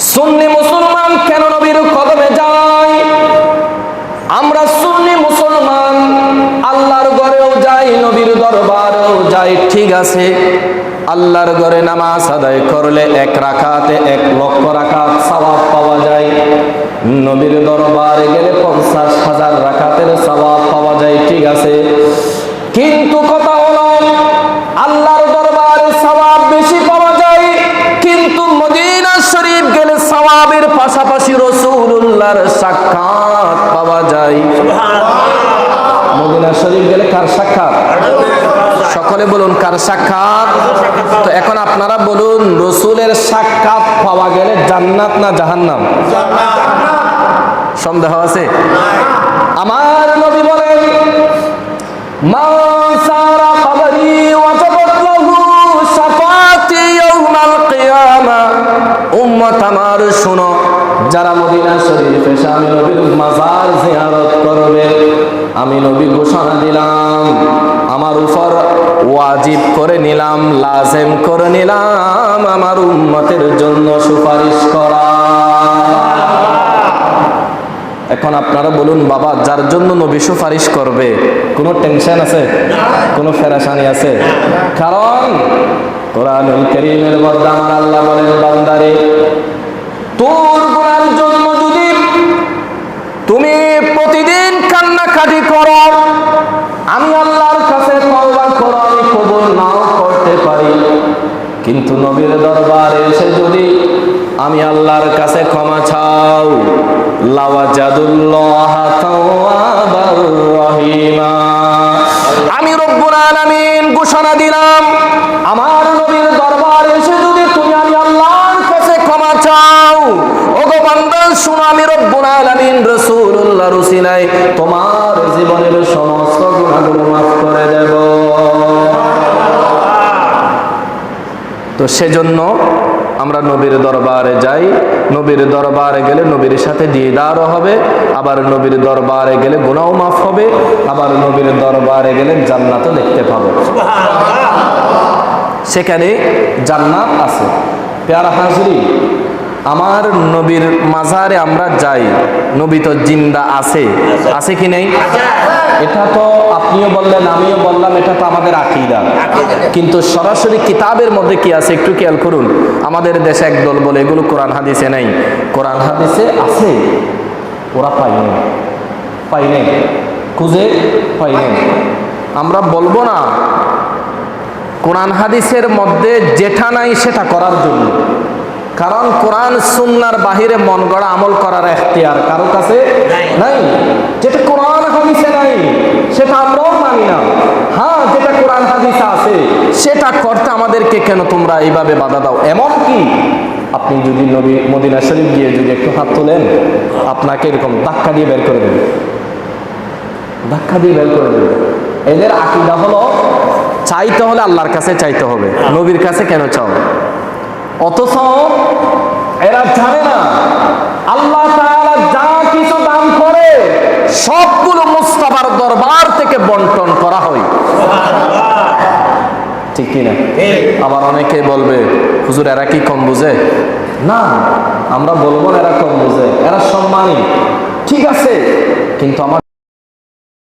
সুন্নি মুসলমান কেন নবীর কদমে যায়? আমরা সুন্নি মুসলমান, আল্লাহর ঘরেও যাই, নবীর দরবারেও যাই, ঠিক আছে। আল্লাহর ঘরে নামাজ আদায় করলে এক রাখাতে, এক লক্ষ রাখাত সওয়াব পাওয়া যায়। নবীর দরবারে গেলে পঞ্চাশ হাজার রাখাতের সওয়াব পাওয়া যায় ঠিক আছে কিন্তু কথা হলো আল্লাহর দরবারে সওয়াব বেশি পাওয়া যায় কিন্তু মদিনা শরীফ গেলে সওয়াবের পাশাপাশি রসুল্লাহর সাক্ষাৎ পাওয়া যায়। মদিনা শরীফ গেলে কার সাক্ষাৎ? সকলে বলুন, কার সাক্ষাৎ? তো এখন আপনারা বলুন, রসুলের সাক্ষাৎ পাওয়া গেলে জান্নাত না জাহান্নাম? সন্দেহ আছে? আমার নবী বলেন আমার, শুনো যারা মদিনা শরীফ আমি নবীর মাজার জিয়ারত করবে, আমি নবী ঘোষণা দিলাম, আমার উপর ওয়াজিব করে নিলাম, লাজেম করে নিলাম, আমার উম্মতের জন্য সুপারিশ করা। এখন আপনারা বলুন, বাবা, যার জন্য নবী সুপারিশ করবে, কোনো টেনশন আছে? কোনো ফেরাসানি আছে? কারণ কোরআনুল করিমের মধ্যে আমার আল্লাহ বলেন, বান্দারে তোর গুণার জন্য যদি তুমি প্রতিদিন কান্নাকাটি করো, আমি আল্লাহর কাছে তওবা নাও করতে পারি। কিন্তু নবীর দরবারে এসে যদি আমি আল্লাহর কাছে ক্ষমা চাও, লাওয়াজাদুল্লাহ তাওয়াবার রহিমা। আমি রব্বুল আলামিন ঘোষণা দিলাম, আমার শুনো আমি রব্বুল আলামিন রাসূলুল্লাহ রুসিলাই তোমার জীবনের সমস্ত গুনাহগুলো মাফ করে দেব। তো সেজন্য আমরা নবীর দরবারে যাই। নবীর দরবারে গেলে নবীর সাথে দিদারও হবে আবার নবীর দরবারে গেলে গুনাও মাফ হবে আবার নবীর দরবারে গেলে জান্নাতও দেখতে পাবো। সেখানে জান্নাত আছে। পেয়ারা হাজরি আমার নবীর মাজারে আমরা যাই, নবী তো জিন্দা আছে। আছে কি নেই? এটা তো আপনিও বললেন, আমিও বললাম, এটা তো আমাদের আকিদা। কিন্তু সরাসরি কিতাবের মধ্যে কি আছে একটু খেয়াল করুন। আমাদের দেশে একদল বলে, এগুলো কোরআন হাদিসে নেই। কোরআন হাদিসে আছে, ওরা পাইনি পাইনি খুঁজে পাইনি আমরা বলব না, কোরআন হাদিসের মধ্যে যেটা নাই সেটা করার জন্য। কারণ কোরআন সুন্নার বাহিরে মন গড়া আমল করার এখতিয়ার কারও কাছে নাই। যেটা কোরআন হাদিসে নাই সেটা আমরাও মানি না। হ্যাঁ যেটা কোরআন হাদিসে আছে সেটা করতে আমাদেরকে কেন তোমরা এইভাবে বাধা দাও? এমন কি? আপনি যদি নবী মদিনা শরীফ গিয়ে যদি একটু হাত তোলেন আপনাকে এরকম ধাক্কা দিয়ে বের করে দেবে। ধাক্কা দিয়ে বের করে দেবে। এদের আকিদা হলো চাইতে হলে আল্লাহর কাছে চাইতে হবে। নবীর কাছে কেন চাও? অথচ এরা জানে না। আল্লাহ তাআলা যা কিছু দান করে সবগুলো মুস্তাফার দরবার থেকে বন্টন করা হয়। ঠিক কিনা আবার অনেকে বলবে হুজুর এরা কি কম বুঝে? না আমরা বলব এরা কম বুঝে এরা সম্মানী। ঠিক আছে কিন্তু আমার